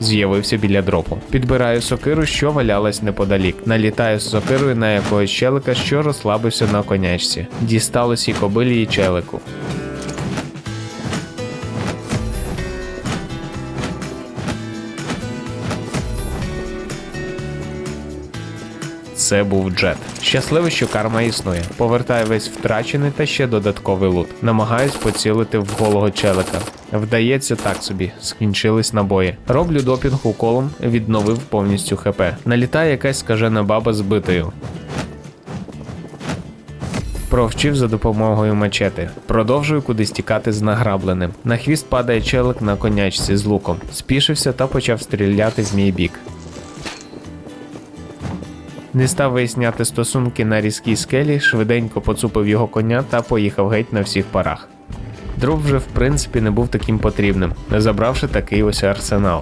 З'явився біля дропу. Підбираю сокиру, що валялась неподалік. Налітаю з сокирою на якогось челика, що розслабився на конячці. Дісталось і кобилі, і челику. Це був Джет. Щасливий, що карма існує. Повертаю весь втрачений та ще додатковий лут. Намагаюсь поцілити в голого челика. Вдається так собі, скінчились набої. Роблю допінг уколом, відновив повністю ХП. Налітає якась скажена баба з битою. Провчив за допомогою мачети. Продовжую кудись тікати з награбленим. На хвіст падає челик на конячці з луком. Спішився та почав стріляти в мій бік. Не став виясняти стосунки на різкій скелі, швиденько поцупив його коня та поїхав геть на всіх парах. Дроп вже в принципі не був таким потрібним, не забравши такий ось арсенал.